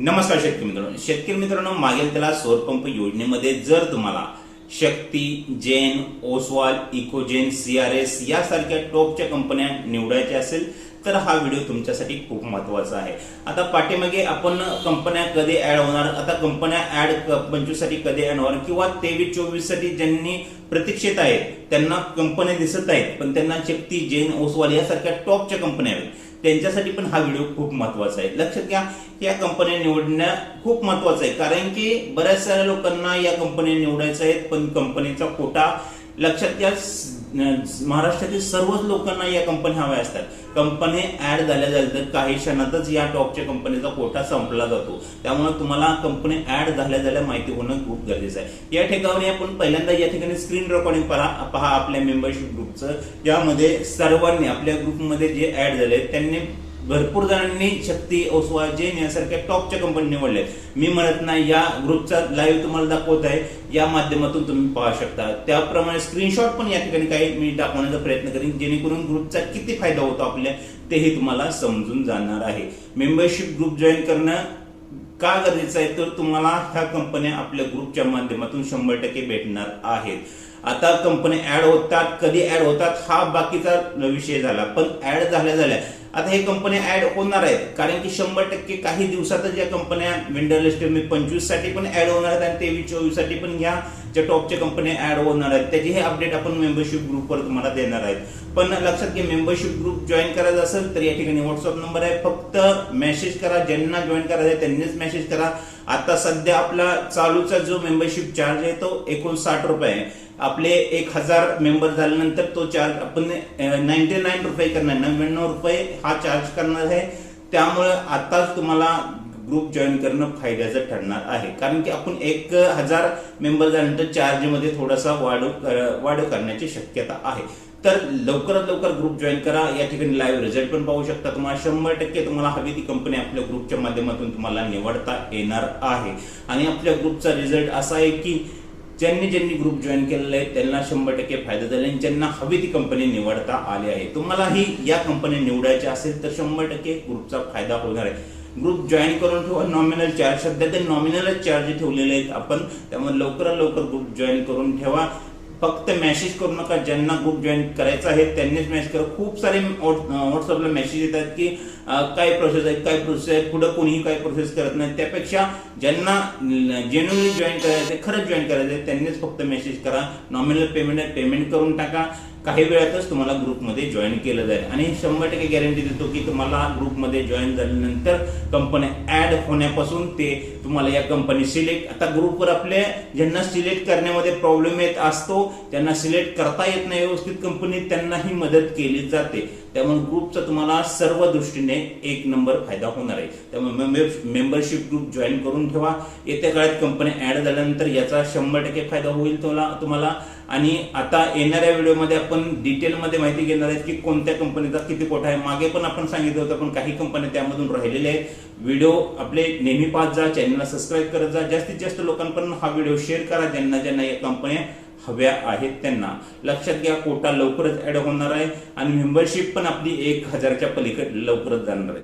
नमस्कार शेतकरी मित्रांनो. शेतकरी मित्रांनो मागेल त्याला सौरपंप योजनेमध्ये जर तुम्हाला शक्ती जेन ओसवाल इकोजेन एस यासारख्या टॉपच्या कंपन्या निवडायच्या असेल तर हा व्हिडिओ तुमच्यासाठी खूप महत्त्वाचा आहे. आता पाठीमागे आपण कंपन्या कधी ऍड होणार आता कंपन्या ऍड पंचवीससाठी कधी ऍड होणार किंवा तेवीस चोवीससाठी ज्यांनी प्रतीक्षेत आहेत त्यांना कंपन्या दिसत आहेत पण त्यांना शक्ती जेन ओसवाल यासारख्या टॉपच्या कंपन्या आहेत. त्यांच्यासाठी पण हा व्हिडिओ खूप महत्त्वाचा आहे. लक्षात घ्या या कंपन्या निवडणं खूप महत्वाचं आहे. कारण की बऱ्याच साऱ्या लोकांना या कंपन्या निवडायच्या आहेत पण कंपनीचा कोटा लक्षात घ्या महाराष्ट्रातील सर्वच लोकांना या कंपन्या हव्या असतात. कंपनी ऍड झाल्या झाल्या तर काही क्षणातच या टॉपच्या कंपनीचा कोटा संपला जातो. त्यामुळे तुम्हाला कंपनी ऍड झाल्या झाल्या माहिती होणं खूप गरजेचं आहे. या ठिकाणी आपण पहिल्यांदा या ठिकाणी स्क्रीन रेकॉर्डिंग पहा पहा आपल्या मेंबरशिप ग्रुपचं ज्यामध्ये सर्वांनी आपल्या ग्रुपमध्ये जे ऍड झाले त्यांनी भरपूर जणांनी शक्ती ओसवा जेन यासारख्या टॉपच्या कंपनी निवडल्या. मी म्हणत नाही या ग्रुपचा लाईव्ह तुम्हाला दाखवत आहे. या माध्यमातून तुम्ही पाहू शकता. त्याप्रमाणे स्क्रीनशॉट पण या ठिकाणी काही मी दाखवण्याचा प्रयत्न करीन. जेणेकरून ग्रुपचा किती फायदा होतो आपल्या तेही तुम्हाला समजून जाणार आहे. मेंबरशिप ग्रुप जॉईन करणं का गरजेचं आहे? तर तुम्हाला ह्या कंपन्या आपल्या ग्रुपच्या माध्यमातून शंभर टक्के भेटणार आहेत. आता कंपनी ऍड होतात कधी ऍड होतात हा बाकीचा विषय झाला. पण ऍड झाल्या झाल्या. आता हे कंपन्या ऍड होणार आहेत. कारण की शंभर टक्के काही दिवसातच या कंपन्या विंडर लिस्ट पंचवीससाठी पण ऍड होणार आहेत आणि तेवीस चोवीससाठी पण ह्या ज्या टॉपच्या कंपन्या ऍड होणार आहेत त्याची हे अपडेट आपण मेंबरशिप ग्रुपवर तुम्हाला देणार आहेत. पण लक्षात घ्या मेंबरशिप ग्रुप जॉईन करायचा असेल तर या ठिकाणी व्हॉट्सअप नंबर आहे. फक्त मेसेज करा ज्यांना जॉईन करायचं आहे त्यांनीच मेसेज करा. आता सध्या आपला चालूचा जो मेंबरशिप चार्ज आहे तो एकोणसाठ रुपये आहे. आपले एक हजार मेंबर झाल्यानंतर तो चार्ज आपण नाईन्टी नाईन रुपये करणार नव्याण्णव रुपये हा चार्ज करणार आहे. त्यामुळे आताच तुम्हाला ग्रुप जॉईन करणं फायद्याचं ठरणार आहे. कारण की आपण एक हजार मेंबर झाल्यानंतर चार्जमध्ये थोडासा वाढ वाढ करण्याची शक्यता आहे. तर लवकरात लवकर ग्रुप जॉईन करा. या ठिकाणी लाईव्ह रिझल्ट पण पाहू शकता तुम्हाला शंभर टक्के तुम्हाला हवी ती कंपनी आपल्या ग्रुपच्या माध्यमातून तुम्हाला निवडता येणार आहे. आणि आपल्या ग्रुपचा रिझल्ट असा आहे की ज्यांनी ज्यांनी ग्रुप जॉईन केलेला आहे त्यांना शंभर टक्के फायदा झाला आणि ज्यांना हवी ती कंपनी निवडता आली आहे. तुम्हालाही या कंपनी निवडायची असेल तर शंभर टक्के ग्रुपचा फायदा होणार आहे. ग्रुप जॉईन करून ठेवा नॉमिनल चार्ज सध्या ते नॉमिनलच चार्ज ठेवलेले आहेत आपण. त्यामुळे लवकरात लवकर ग्रुप जॉईन करून ठेवा. फक्त मेसेज करू नका ज्यांना ग्रुप जॉईन करायचा आहे त्यांनीच मेसेज करा. खूप सारे व्हॉट्सअपला मेसेज येतात की काय प्रोसेस आहे काय प्रोसेस आहे पुढं कोणीही काय प्रोसेस करत नाही. त्यापेक्षा ज्यांना जेन्युअनली जॉईन करायचं आहे खरंच जॉईन करायचं आहे त्यांनीच फक्त मेसेज करा. नॉमिनल पेमेंट आहे पेमेंट करून टाका. काही वेळातच तुम्हाला ग्रुपमध्ये जॉईन केलं जाईल. आणि शंभर टक्के गॅरंटी देतो की तुम्हाला ग्रुपमध्ये जॉईन झाल्यानंतर कंपनी ऍड होण्यापासून ते तुम्हाला या कंपनी सिलेक्ट आता ग्रुपवर आपले ज्यांना सिलेक्ट करण्यामध्ये प्रॉब्लेम येत असतो त्यांना सिलेक्ट करता येत नाही व्यवस्थित कंपनी त्यांनाही मदत केली जाते. त्यामुळे ग्रुपचा तुम्हाला सर्व दृष्टीने एक नंबर फायदा होणार आहे. त्यामुळे मेंबरशिप ग्रुप जॉईन करून ठेवा. येत्या काळात कंपनी ऍड झाल्यानंतर याचा शंभर टक्के फायदा होईल तुम्हाला तुम्हाला. आणि आता येणाऱ्या व्हिडिओमध्ये आपण डिटेलमध्ये माहिती घेणार आहेत की कोणत्या कंपनीचा किती कोटा आहे. मागे पण आपण सांगितलं होतं पण काही कंपन्या त्यामधून राहिलेल्या आहेत. व्हिडिओ आपले नेहमी पाहत जा चॅनलला सबस्क्राईब करत जा. जास्तीत जास्त लोकांपर्यंत हा व्हिडिओ शेअर करा. ज्यांना ज्यांना या कंपन्या हव्या आहेत त्यांना. लक्षात घ्या कोटा लवकरच ऍड होणार आहे. आणि मेंबरशिप पण आपली एक हजारच्या पलीकडे लवकरच जाणार आहे.